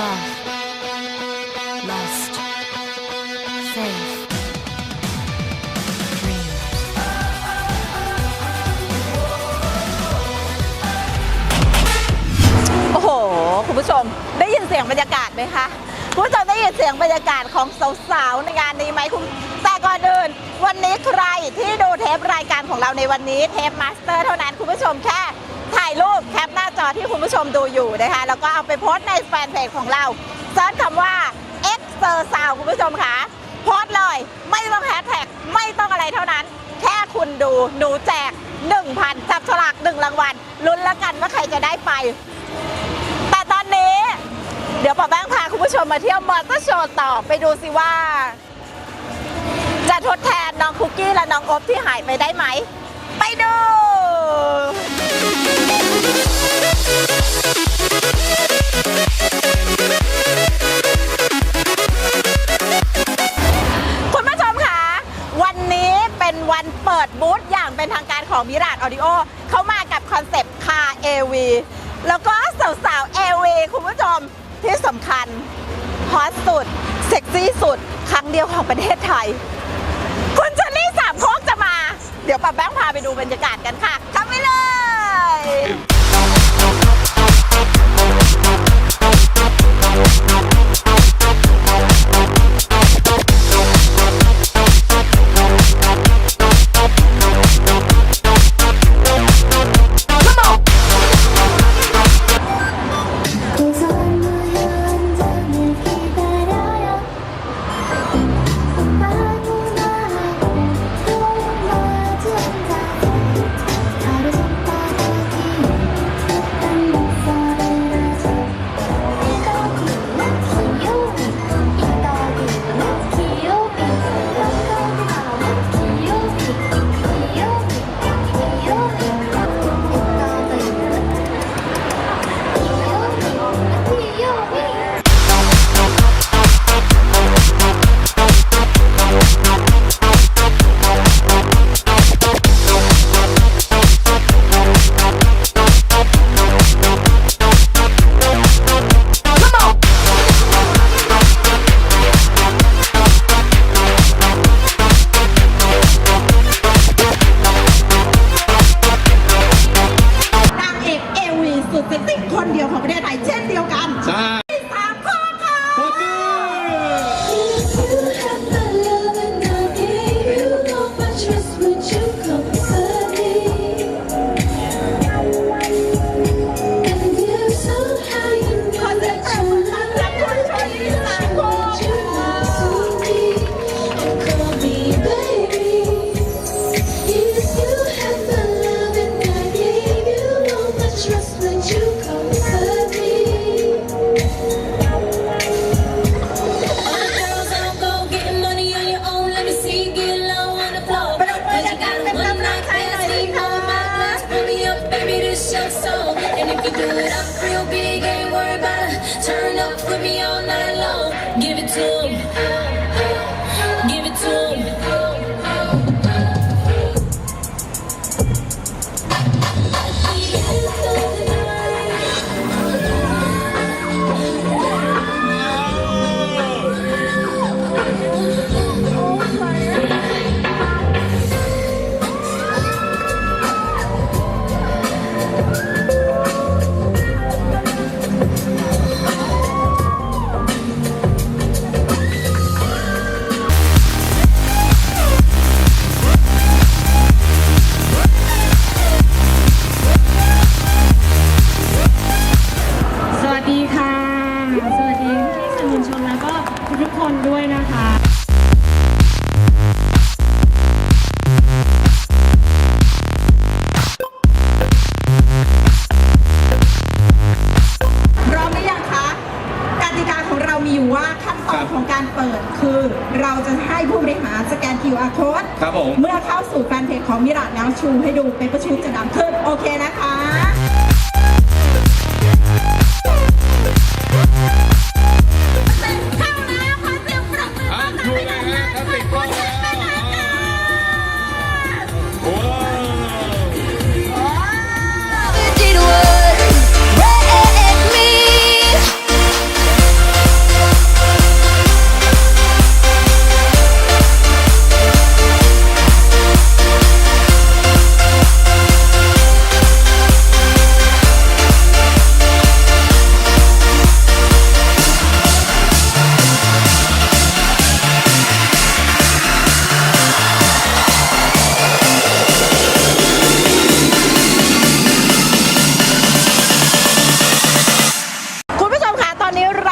love, lust, faith, dreams. โอ้โห คุณผู้ชม ได้ยินเสียงบรรยากาศไหมคะ คุณผู้ชมได้ยินเสียงบรรยากาศของสาวๆในงานนี้ไหมคุณ แต่ก่อนอื่น วันนี้ใครที่ดูเทปรายการของเราในวันนี้เทปมาสเตอร์เท่านั้นคุณผู้ชมแค่ ถ่ายรูปแคปหน้าจอที่คุณผู้ชมดูอยู่นะคะ แล้วก็เอาไปโพสต์ในแฟนเพจของเราเซิร์ชคำว่า X เซอร์ซาวคุณผู้ชมคะโพสต์เลย ไม่ต้องแฮชแท็กไม่ต้องอะไรเท่านั้น แค่คุณดูหนูแจก 1,000จับฉลาก1รางวัลลุ้นแล้วกันว่าใครจะได้ไป แต่ตอนนี้ เดี๋ยวป้าแบงพาคุณผู้ชมมาเที่ยวมอเตอร์โชว์ต่อไปดูสิว่า จะทดแทนน้องคุกกี้และน้องอบที่หายไปได้ไหม ไปดู บูธอย่างเป็นทางการของมิราดออดิโอเขามากับคอนเซปต์คาเอวีแล้วก็สาวๆเอวีคุณผู้ชมที่สำคัญฮอตสุด เซ็กซี่สุด ครั้งเดียวของประเทศไทย คุณเจนนี่สามโคกจะมา เดี๋ยวป้าแบงค์พาไปดูบรรยากาศกันค่ะทำไปเลย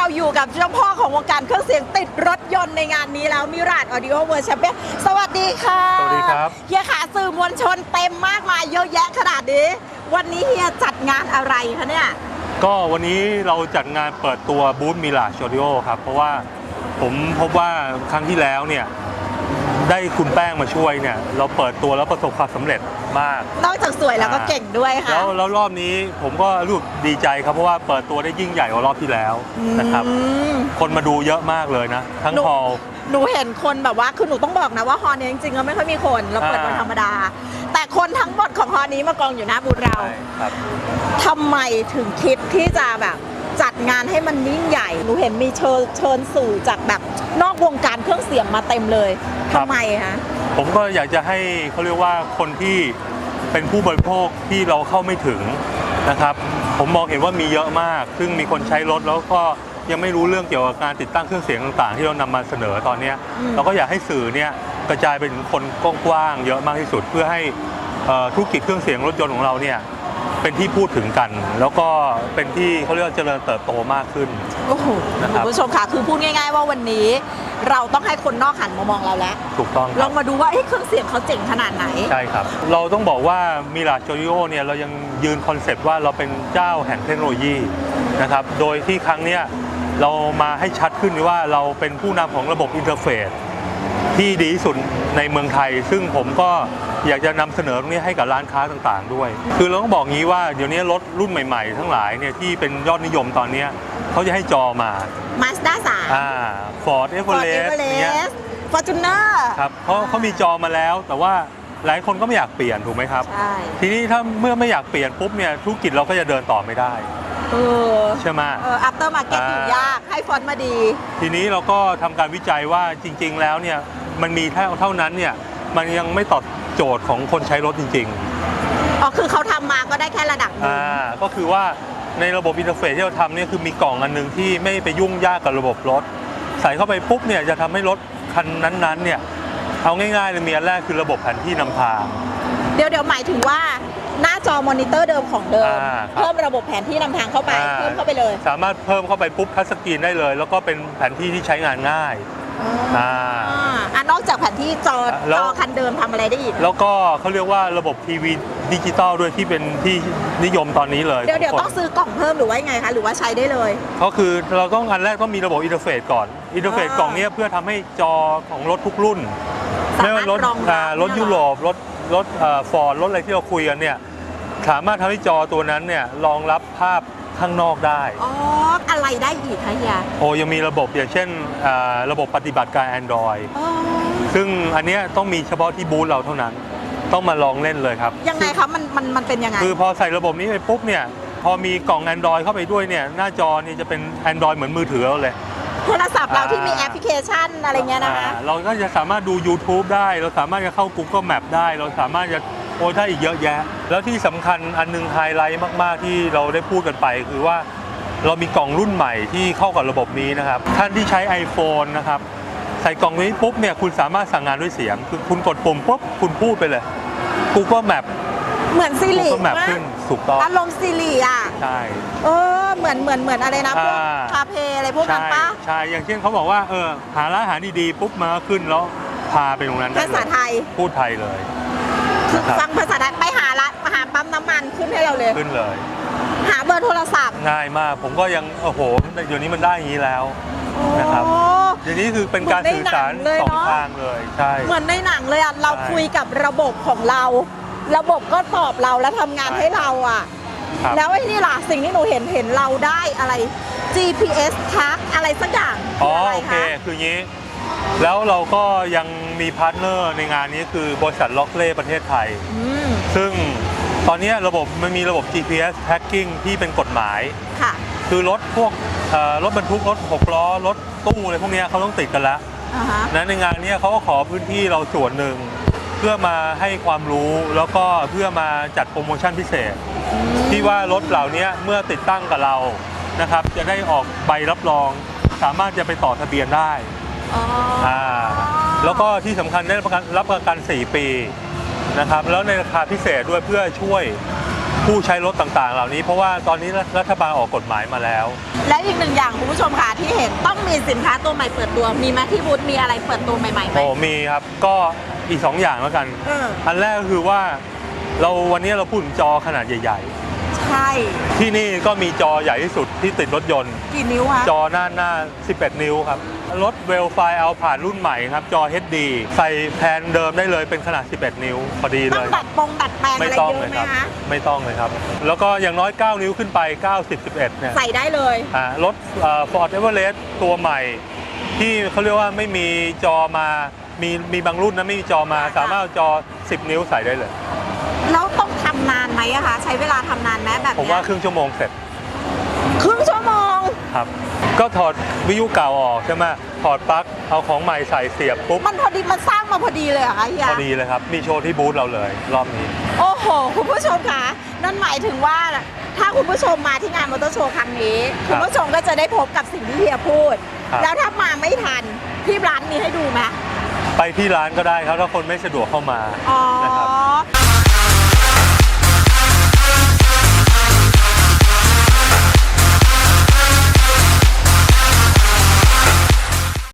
กับเจ้าพ่อของวงการเครื่องเสียงติดรถยนต์ในงานนี้แล้วมิราดออดิโอเวอร์แชมเปี้ยนสวัสดีค่ะ สวัสดีครับ เฮียขาสื่อมวลชนเต็มมากมายเยอะแยะขนาดนี้ วันนี้เฮียจัดงานอะไรคะเนี่ย ก็วันนี้เราจัดงานเปิดตัวบูธมิลาชอดิโอครับ เพราะว่าผมพบว่าครั้งที่แล้วเนี่ย ได้คุณแป้งมาช่วยเนี่ย เราเปิดตัวแล้วประสบความสำเร็จมาก นอกจากสวยแล้วก็เก่งด้วยค่ะ แล้วแล้วรอบนี้ผมก็รู้สึกดีใจครับเพราะว่าเปิดตัวได้ยิ่งใหญ่กว่ารอบที่แล้วนะครับ อืม คนมาดูเยอะมากเลยนะ ทั้งหนู ฮอลล์ หนูเห็นคนแบบว่าคือหนูต้องบอกนะว่าฮอนี้จริงๆแล้วไม่ค่อยมีคนเราเปิดวันอ่า ธรรมดา แต่คนทั้งหมดของฮอนี้มากองอยู่หน้าบูธเราใช่ครับ ทำไมถึงคิดที่จะแบบจัดงานให้มันยิ่งใหญ่ หนูเห็นมีเชิญเชิญสู่จากแบบนอกวงการเครื่องเสียงมาเต็มเลยครับ ทำไมคะผมก็อยากจะให้เขาเรียกว่าคนที่เป็นผู้บริโภคที่เราเข้าไม่ถึงนะครับ ผมมองเห็นว่ามีเยอะมาก ซึ่งมีคนใช้รถแล้วก็ยังไม่รู้เรื่องเกี่ยวกับการติดตั้งเครื่องเสียงต่าง ๆ ที่เรานำมาเสนอตอนเนี้ยเราก็อยากให้สื่อเนี่ยกระจายไปถึงคนกว้างๆเยอะมากที่สุด เพื่อให้เอ่อธุรกิจเครื่องเสียงรถยนต์ของเราเนี่ยเป็นที่พูดถึงกัน แล้วก็เป็นที่เขาเรียกว่าเจริญเติบโตมากขึ้นโอ้โหนะครับคุณผู้ชมค่ะคือพูดง่าย ๆ ว่าวันนี้ เราต้องให้คนนอกหันมามองเราแล้วถูกต้องคลรัอบ งมาดูว่าเอ๊ะเครื่องเสียงเขาเจ๋งขนาดไหน ใช่ครับ เราต้องบอกว่ามิลาโจริโอเนี่ยเรายังยืนคอนเซปต์ว่าเราเป็นเจ้าแห่งเทคโนโลยีนะครับ โดยที่ครั้งเนี้ยเรามาให้ชัดขึ้นว่าเราเป็นผู้นำของระบบอินเทอร์เฟซที่ดีที่สุดในเมืองไทย ซึ่งผมก็อยากจะนำเสนอตรงนี้ให้กับร้านค้าต่างๆ ด้วย คือเราต้องบอกงี้ว่าเดี๋ยวนี้รถรุ่นใหม่ ๆ ทั้งหลายเนี่ยที่เป็นยอดนิยมตอนเนี้ย เขาจะให้จอมา Mazda 3 อ่าฟอร์ดเอเวอ Ford เรส Everest Fortuner ครับเพราะเขามีจอมาแล้ว แต่ว่าหลายคนก็ไม่อยากเปลี่ยนถูกไหมครับ ใช่ทีนี้ถ้าเมื่อไม่อยากเปลี่ยนปุ๊บเนี่ยธุรกิจเราก็จะเดินต่อไม่ได้ เออใช่ไหม เออ after market อ่าอยู่ยาก ให้ฟอนต์มาดี ทีนี้เราก็ทำการวิจัยว่าจริง ๆ แล้วเนี่ยมันมีเท่าเท่านั้นเนี่ยมันยังไม่ตอบโจทย์ของคนใช้รถจริง อ๋อ คือเขาทำมาก็ได้แค่ระดับหๆนึงอ่าก็คือว่า ในระบบอินเทอร์เฟซที่เราทำเนี่ยคือมีกล่องอันหนึงที่ไม่ไปยุ่งยากกับระบบรถ ใส่เข้าไปปุ๊บเนี่ยจะทำให้รถคันนั้นๆเนี่ยเอาง่ายๆเลยมีอันแรกคือระบบแผนที่นำทาง เดี๋ยวเดี๋ยวหมายถึงว่าหน้าจอมอนิเตอร์เดิมของเดิมอ่าครับเพิ่มระบบแผนที่นำทางเข้าไปอ่าเพิ่มเข้าไปเลย สามารถเพิ่มเข้าไปปุ๊บทัชสกรีนได้เลย แล้วก็เป็นแผนที่ที่ใช้งานง่ายอ่าอ่าอะ นอกจากแผนที่จอแล้วจอคันเดิมทำอะไรได้อีก แล้วก็เขาเรียกว่าระบบทีวีดิจิตอลด้วยที่เป็นที่นิยมตอนนี้เลย เดี๋ยวเดี๋ยวขต้องซื้อกล่องเพิ่มหรือว่ายังไงคะ หรือว่าใช้ได้เลย ก็คือเราต้องอันแรกต้องมีระบบอินเทอร์เฟซก่อน อินเทอร์เฟซอ่ากล่องเนี้ยเพื่อทำให้จอของรถทุกรุ่นสามารถไม่ว่ารถรองรับอ่ารถเนี่ยเหรอยุโรปรถรถฟอร์ดรถอะไรที่เราคุยกันเนี่ยสามารถทำให้จอตัวนั้นเนี่ยรองรับภาพ ข้างนอกได้ อ๋อ อะไรได้อีกคะเฮียโอ้ยังมีระบบอย่างเช่นอ่าระบบปฏิบัติการ Android อ๋อซึ่งอันเนี้ยต้องมีเฉพาะที่บูธเราเท่านั้น ต้องมาลองเล่นเลยครับ ยังไงคะมันมันมันเป็นยังไง คือพอใส่ระบบนี้ไปปุ๊บเนี่ย พอมีกล่อง Android เข้าไปด้วยเนี่ย หน้าจอนี่จะเป็น Android เหมือนมือถือเราเลย โทรศัพท์เราอ่าที่มีแอปพลิเคชันอะไรเงี้ยนะคะ อ่าเราก็จะสามารถดู YouTube ได้ เราสามารถจะเข้า Google Map ได้ เราสามารถจะ โอ้ได้อีกเยอะแยะ แล้วที่สำคัญอันหนึงไฮไลท์มากๆที่เราได้พูดกันไป คือว่าเรามีกล่องรุ่นใหม่ที่เข้ากับระบบนี้นะครับ ท่านที่ใช้ iPhone นะครับ ใส่กล่องนี้ปุ๊บเนี่ยคุณสามารถสั่งงานด้วยเสียง คือคุณกดปุ่มปุ๊บคุณพูดไปเลย Google Map เหมือนซีรี Google Map ขึ้นถูกต้องอารมณ์ซีรีอะ ใช่ เออ เหมือนเหมือนเหมือนอะไรนะพวกอ่า คาเพอะไรพวกนั้นใช่ปะใช่อย่างเช่นเขาบอกว่าเออหาร้านอาหารดีๆปุ๊บมาขึ้นแล้วพาไปตรงนั้นได้ภาษาเลยไทย พูดไทยเลยคือ นะครับฟังภาษาไทยไปหาร้านหาปั๊มน้ำมันขึ้นให้เราเลย ขึ้นเลย หาเบอร์โทรศัพท์ง่ายมาก ผมก็ยังโอ้โหเดี๋ยวนี้มันได้อย่างนี้แล้วนะครับโอ้ เดี๋ยวนี้คือเป็นการสื่อสารเหมือนในหนังเลยสองเนอะ ทางเลยใช่ เหมือนในหนังเลยอะเราใช่คุยกับระบบของเรา ระบบก็ตอบเราแล้วทำงานใช่ให้เราอะ ครับแล้วไอ้นี่ล่ะสิ่งที่หนูเห็นเห็นเราได้อะไร GPS ทักอะไรสักอย่างอ๋อคืะไรโอเคคะคืออย่างนี้ แล้วเราก็ยังมีพาร์ทเนอร์ในงานนี้คือบริษัทล็อกเล่ประเทศไทย อืมซึ่งตอนนี้ระบบมันมีระบบ GPS tracking ที่เป็นกฎหมาย ค่ะ คือรถพวกเอ่อรถบรรทุกรถหกล้อรถตู้อะไรพวกเนี้ยเขาต้องติดกันแล้ว อ่าฮะนะในงานเนี้ยเขาก็ขอพื้นที่เราส่วนหนึ่ง เพื่อมาให้ความรู้แล้วก็เพื่อมาจัดโปรโมชั่นพิเศษ ที่ว่ารถเหล่านี้เมื่อติดตั้งกับเรานะครับ จะได้ออกใบรับรอง สามารถจะไปต่อทะเบียนได้ อ๋อออ่าแล้วก็ที่สำคัญได้รับประกันรับประกัน 4 ปีนะครับ แล้วในราคาพิเศษด้วยเพื่อช่วยผู้ใช้รถต่างๆ เหล่านี้เพราะว่าตอนนี้รัฐบาลออกกฎหมายมาแล้ว และอีกหนึ่งอย่างคุณผู้ชมค่ะที่เห็นต้องมีสินค้าตัวใหม่เปิดตัว มีไหมที่บูธมีอะไรเปิดตัวใหม่ๆไหม โอ้มีครับ ก็อีก 2 อย่างแล้วกันเอออั นแรกก็คือว่าเราวันนี้เราพูดถึงจอขนาดใหญ่ ใช่ ๆ ที่นี่ก็มีจอใหญ่ที่สุดที่ติดรถยนต์ กี่นิ้วคะจอหน้าหน้า 11 นิ้วครับ รถเวลไฟเอาผ่านรุ่นใหม่ครับ จอ HD ใส่แผนเดิมได้เลยเป็นขนาด 11 นิ้วพอดีต้เลองยดัดปงดัดแปลงไม่อะไรต้องเยเลอะยไหมครับ คะไม่ต้องเลยครับ แล้วก็อย่างน้อย 9 นิ้วขึ้นไป90 11เนี่ยใส่ได้เลย อ่ารถฟอร์ดเอเวอเรสต์ตัวใหม่ ที่เขาเรียกว่าไม่มีจอมา มีมีบางรุ่นนะไม่มีจอมา ค่ะ สามารถเอาจอ 10 นิ้วใส่ได้เลย แล้วต้องทำนานไหมอะคะ ใช้เวลาทำนานไหมแบบผมเนี้ว่ายครึ่งชั่วโมงเสร็จครึ่งชั่วโมง ครับ ก็ถอดวิทยุเก่าออกใช่ไหมถอดปลั๊กเอาของใหม่ใส่เสียบปุ๊บมันพอดีมันสร้างมาพอดีเลยเหรอคะเฮียพอดีเลยครับมีโชว์ที่บูธเราเลยรอบนี้ โอ้โห คุณผู้ชมคะนั่นหมายถึงว่าถ้าคุณผู้ชมมาที่งานมอเตอร์โชว์ครั้งนี้ครัคุบณผู้ชมก็จะได้พบกับสิ่งที่เฮียพูด ครับ แล้วถ้ามาไม่ทันที่ร้านมีให้ดูไหมไปที่ร้านก็ได้ครับถ้าคนไม่สะดวกเข้ามาอ๋อนะครับ